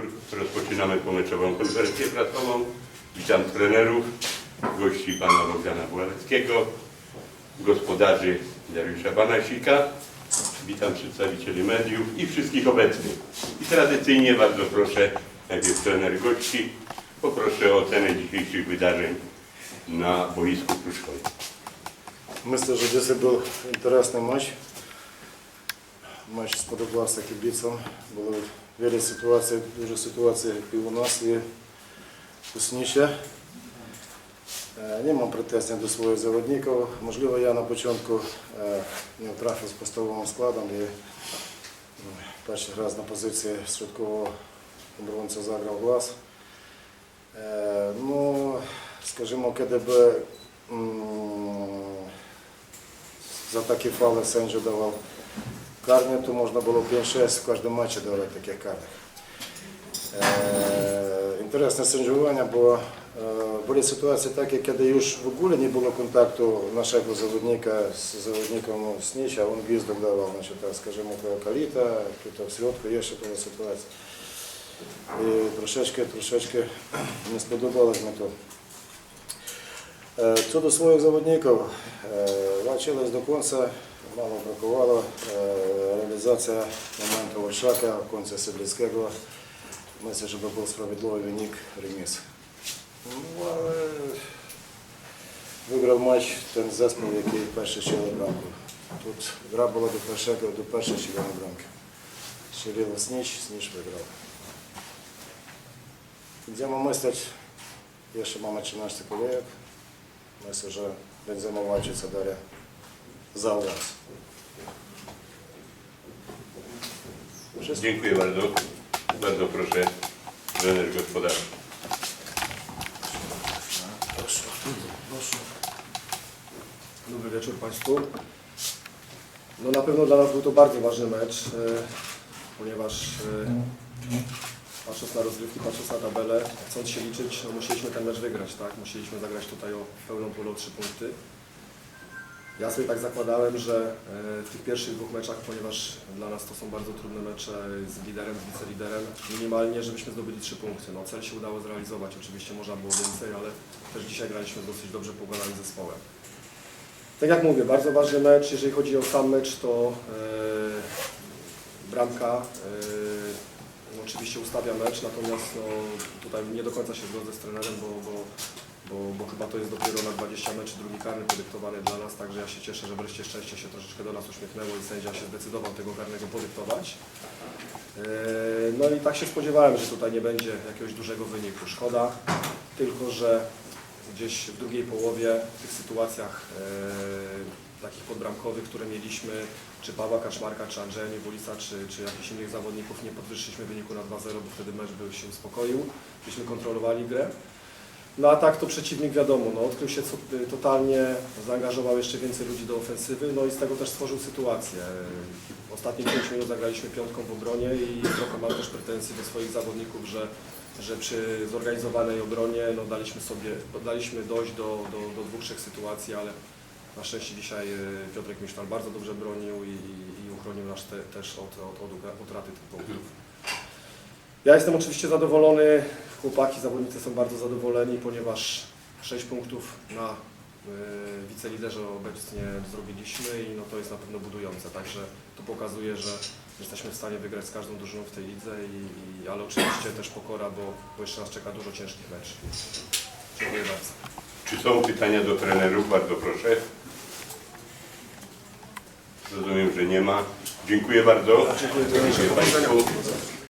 wieczór. Rozpoczynamy pomeczową konferencję prasową. Witam trenerów, gości pana Bogdana Błaleckiego, gospodarzy Dariusza Banasika. Witam przedstawicieli mediów i wszystkich obecnych. I tradycyjnie bardzo proszę, najpierw trener gości, poproszę o ocenę dzisiejszych wydarzeń na boisku Pruszkowie. Myślę, że dzisiaj był interesny mecz. Mecz spodobał się kibicom. Było Зараз ситуація, дуже ситуація у нас є вкусніша. Е, Нема притеснення до своєї заводників. Можливо, я на початку е, не втрафив з постовим складом і ну, перший раз на позиції швидкого оборонця заграв глаз. Е, ну, скажімо, КДБ за такі фали Сенджу давав карні, то можна було 5-6 в кожному матчі давати таких карних. Е, інтересне сенджування, бо е, були ситуації так, як я даю ж в Гулі, не було контакту нашого заводника з заводником Сніч, а він віздок давав, значить, так, скажімо, каліта, тут в сьогодку є ще була ситуація. І трошечки, трошечки не сподобалось мені тут. Е, щодо своїх заводників, е, zawodników, до do końca, mało реалізація моменту ольшака, Оршака, końca Мисля, щоб був справедливий sprawiedliwy реміс. Ну, remis. No, Виграв матч ten zespół, який перший щели бранку. Тут гра була до першого, до першої щілини бранки. Щирило Сніч, Сніч виграв. Йдемо мистець, є ще мама 14 колег. Myślę, że będziemy walczyć o dalej za. Wszystko. Dziękuję bardzo. Bardzo proszę, trener gospodarczy. Proszę, proszę. Dobry wieczór Państwu. No na pewno dla nas był to bardzo ważny mecz, e, ponieważ e, patrząc na rozgrywki, patrząc na tabelę, chcąc się liczyć, no musieliśmy ten mecz wygrać, tak? Musieliśmy zagrać tutaj o pełną pulę o trzy punkty. Ja sobie tak zakładałem, że e, w tych pierwszych dwóch meczach, ponieważ dla nas to są bardzo trudne mecze z liderem, z wiceliderem, minimalnie, żebyśmy zdobyli trzy punkty. No cel się udało zrealizować, oczywiście można było więcej, ale też dzisiaj graliśmy dosyć dobrze poukładanym zespołem. Tak jak mówię, bardzo ważny mecz. Jeżeli chodzi o sam mecz, to e, bramka e, oczywiście ustawia mecz, natomiast no, tutaj nie do końca się zgodzę z trenerem, bo, bo, bo, bo chyba to jest dopiero na 20 meczy drugi karny podyktowany dla nas, także ja się cieszę, że wreszcie szczęście się troszeczkę do nas uśmiechnęło i sędzia się zdecydował tego karnego podyktować. E, No i tak się spodziewałem, że tutaj nie będzie jakiegoś dużego wyniku. Szkoda, tylko że gdzieś w drugiej połowie w tych sytuacjach e, takich podbramkowych, które mieliśmy, czy Pawła Kaczmarka, czy Andrzeja Niewolisa, czy, czy jakichś innych zawodników, nie podwyższyliśmy wyniku na 2-0, bo wtedy mecz by się uspokoił, byśmy kontrolowali grę. No a tak to przeciwnik wiadomo, no, odkrył się co- totalnie, zaangażował jeszcze więcej ludzi do ofensywy, no i z tego też stworzył sytuację. Ostatnie 5 minut zagraliśmy piątką w obronie i trochę mam też pretensje do swoich zawodników, że, że przy zorganizowanej obronie no, daliśmy sobie, daliśmy dojść do, do, do dwóch, trzech sytuacji, ale na szczęście dzisiaj e, Piotrek Misztal bardzo dobrze bronił i, i, uchronił nas te, też od, od, od utraty tych punktów. Ja jestem oczywiście zadowolony, chłopaki, zawodnicy są bardzo zadowoleni, ponieważ 6 punktów na y, wiceliderze obecnie zrobiliśmy i no to jest na pewno budujące, także to pokazuje, że jesteśmy w stanie wygrać z każdą drużyną w tej lidze, i, i, ale oczywiście też pokora, bo, bo jeszcze nas czeka dużo ciężkich meczów. Dziękuję bardzo. Czy są pytania do trenerów? Bardzo proszę. Rozumiem, że nie ma. Dziękuję bardzo. Dziękuję, Państwu.